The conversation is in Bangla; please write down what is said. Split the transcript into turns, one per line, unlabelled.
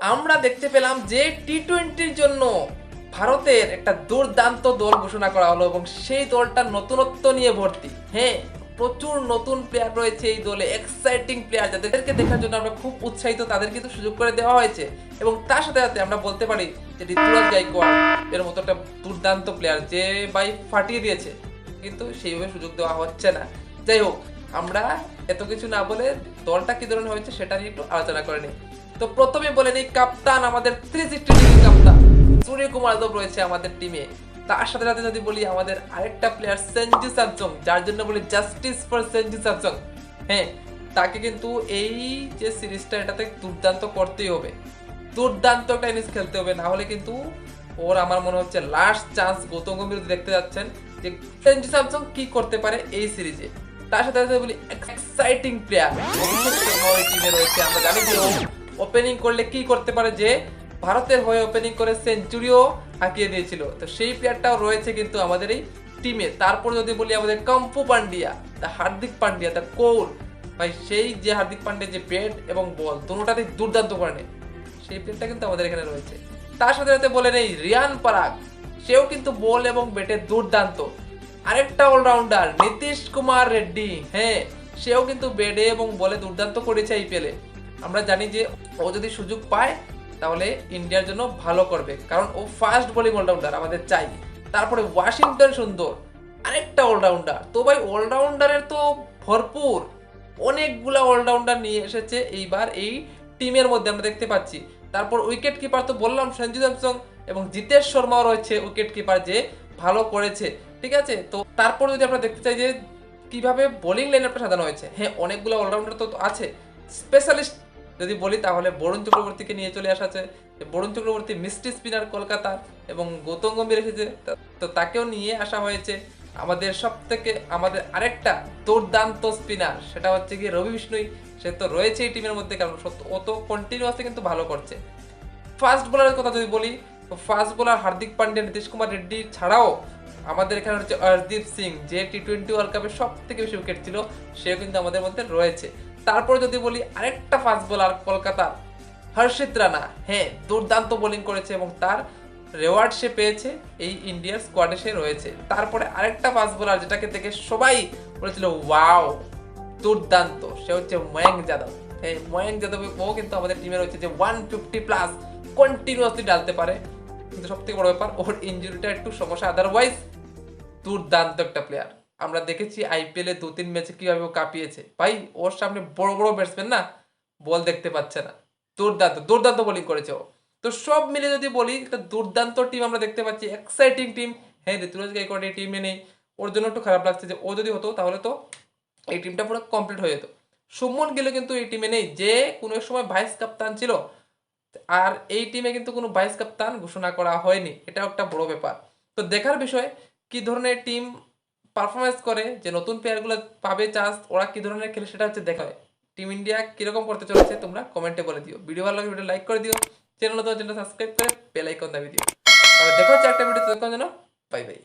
আমরা দেখতে পেলাম যে টি টোয়েন্টির জন্য ভারতের একটা দুর্দান্ত দল ঘোষণা করা হলো এবং সেই দলটা নতুনত্ব নিয়ে ভর্তি। হ্যাঁ প্রচুর নতুন প্লেয়ার রয়েছে এই দলে এক্সাইটিং প্লেয়ার যাদেরকে দেখার জন্য আমরা খুব উৎসাহিত তাদের কিন্তু সুযোগ করে দেওয়া হয়েছে। এবং তার সাথে সাথে আমরা বলতে পারি যে ঋতুরাজ গাইকোয়াড় এর মতো একটা দুর্দান্ত প্লেয়ার যে বাই ফাটিয়ে দিয়েছে। কিন্তু সেইভাবে সুযোগ দেওয়া হচ্ছে না। যাই হোক, আমরা এত কিছু না বলে দলটা কি ধরনের হয়েছে সেটা নিয়ে একটু আলোচনা করে নিই। তো প্রথমে বলে নিই কাপ্তান আমাদের থ্রি সিক্সটি ডিগ্রি কাপ্তান। সূর্য কুমার যাদব রয়েছে আমাদের টিমে তার সাথে সাথে যদি বলি, আমাদের আরেকটা প্লেয়ার সেঞ্জু স্যামসং, যার জন্য বলি জাস্টিস ফর সেঞ্জু স্যামসং। হ্যাঁ তাকে কিন্তু এই যে সিরিজটা এটাতে দুর্দান্ত করতেই হবে। দুর্দান্ত একটা ইনিংস খেলতে হবে, না হলে কিন্তু ওর আমার মনে হচ্ছে লাস্ট চান্স গৌতম গম্ভীর দেখতে যাচ্ছেন যে সেঞ্জু স্যামসং কি করতে পারে এই সিরিজে। তার সাথে সাথে বলি এক্সাইটিং প্লেয়ার টিমে রয়েছে, আমরা জানি ওপেনিং করলে কি করতে পারে যে, ভারতের হয়ে ওপেনিং করে সেঞ্চুরিও হাঁকিয়ে দিয়েছিল। তো সেই প্লেয়ারটাও রয়েছে কিন্তু আমাদের এই টিমে তারপর যদি বলি আমাদের কম্পু পান্ডিয়া দা হার্দিক পান্ডিয়া দা কৌল ভাই, সেই যে হার্দিক পান্ডিয়া যে ব্যাট এবং বল দুটোটাতেই দুর্দান্ত করে। সেই প্লেয়ারটা কিন্তু আমাদের এখানে রয়েছে। তার সাথে সাথে বলে নেই, রিয়ান পারাগ। সেও কিন্তু বল এবং ব্যাটে দুর্দান্ত। আরেকটা অলরাউন্ডার নীতিশ কুমার রেড্ডি হ্যাঁ সেও কিন্তু ব্যাটে এবং বলে দুর্দান্ত করেছে আইপিএলে আমরা জানি যে ও যদি সুযোগ পায়, তাহলে ইন্ডিয়ার জন্য ভালো করবে। কারণ ও ফার্স্ট বোলিং অলরাউন্ডার আমাদের চাই। তারপরে ওয়াশিংটন সুন্দর, আরেকটা অলরাউন্ডার তো ভাই অলরাউন্ডারের তো ভরপুর। অনেকগুলা অলরাউন্ডার নিয়ে এসেছে এইবার এই টিমের মধ্যে আমরা দেখতে পাচ্ছি। তারপর উইকেট কিপার তো বললাম, সঞ্জু স্যামসং এবং জিতেশ শর্মাও রয়েছে উইকেট কিপার যে ভালো করেছে। ঠিক আছে? তো তারপর যদি আমরা দেখতে চাই যে কীভাবে বোলিং লাইন আপটা সাজানো হয়েছে। হ্যাঁ অনেকগুলো অলরাউন্ডার তো আছে। স্পেশালিস্ট যদি বলি তাহলে বরুণ চক্রবর্তীকে নিয়ে চলে আসা আছে বরুণ চক্রবর্তী মিষ্টি স্পিনার কলকাতা এবং গৌতম গম্ভীর এসেছে। তো তাকেও নিয়ে আসা হয়েছে আমাদের সব থেকে আমাদের আরেকটা দুর্দান্ত স্পিনার, সেটা হচ্ছে কি রবি বিষ্ণুই। সে তো রয়েছে এই টিমের মধ্যে, কারণ ও তো কন্টিনিউয়াসলি কিন্তু ভালো করছে। ফাস্ট বোলারের কথা যদি বলি, তো ফাস্ট বোলার হার্দিক পান্ডিয়া নীতিশ কুমার রেড্ডি ছাড়াও আমাদের এখানে হচ্ছে অর্দীপ সিং, যে টি টোয়েন্টি ওয়ার্ল্ড কাপে সব থেকে বেশি উইকেট ছিল, সেও কিন্তু আমাদের মধ্যে রয়েছে। তারপর যদি বলি আরেকটা ফাস্ট বোলার কলকাতা, হর্ষিত রানা। হ্যাঁ দুর্দান্ত বোলিং করেছে এবং তার রেওয়ার্ড সে পেয়েছে এই ইন্ডিয়ার স্কোয়াডে সে রয়েছে। তারপরে আরেকটা ফাস্ট বোলার যেটাকে দেখে সবাই বলেছিল ওয়াও দুর্দান্ত। সে হচ্ছে ময়ঙ্ক যাদব। হ্যাঁ ময়ঙ্ক যাদব ও কিন্তু আমাদের টিমে রয়েছে যে ওয়ান ফিফটি প্লাস কন্টিনিউয়াসলি ডালতে পারে। কিন্তু সব থেকে বড় ব্যাপার, ওর ইঞ্জুরিটা একটু সমস্যা। আদারওয়াইজ দুর্দান্ত একটা প্লেয়ার আমরা দেখেছি আইপিএলে দু তিন ম্যাচে কীভাবে ও কাঁপিয়েছে। ভাই, ওর সামনে বড় বড় ব্যাটসম্যান না বল দেখতে পাচ্ছে না। দুর্দান্ত দুর্দান্ত বোলিং করেছে ও। তো সব মিলে যদি বলি, একটা দুর্দান্ত টিম আমরা দেখতে পাচ্ছি। এক্সাইটিং টিম হ্যাঁ ঋতুরাজ গাইকোয়াড এই টিমে নেই। ওর জন্য একটু খারাপ লাগছে যে, ও যদি হতো, তাহলে তো এই টিমটা পুরো কমপ্লিট হয়ে যেত। সুমন গেলে কিন্তু এই টিমে নেই। যে কোনো এক সময় ভাইস কাপ্তান ছিল। আর এই টিমে কিন্তু কোনো ভাইস কাপ্তান ঘোষণা করা হয়নি। এটাও একটা বড় ব্যাপার। তো দেখার বিষয়, কি ধরনের টিম পারফরমেন্স করে যে নতুন প্লেয়ারগুলো পাবে চান্স ওরা কী ধরনের খেলে সেটা হচ্ছে দেখা টিম ইন্ডিয়া কীরকম করতে চলেছে তোমরা কমেন্টে বলে দিও। ভিডিও ভালো লাগে ভিডিও লাইক করে দিও। চ্যানেল চ্যানেল সাবস্ক্রাইব করে বেল আইকন দাবি দিও। দেখা হচ্ছে একটা ভিডিও তখন যেন বাই বাই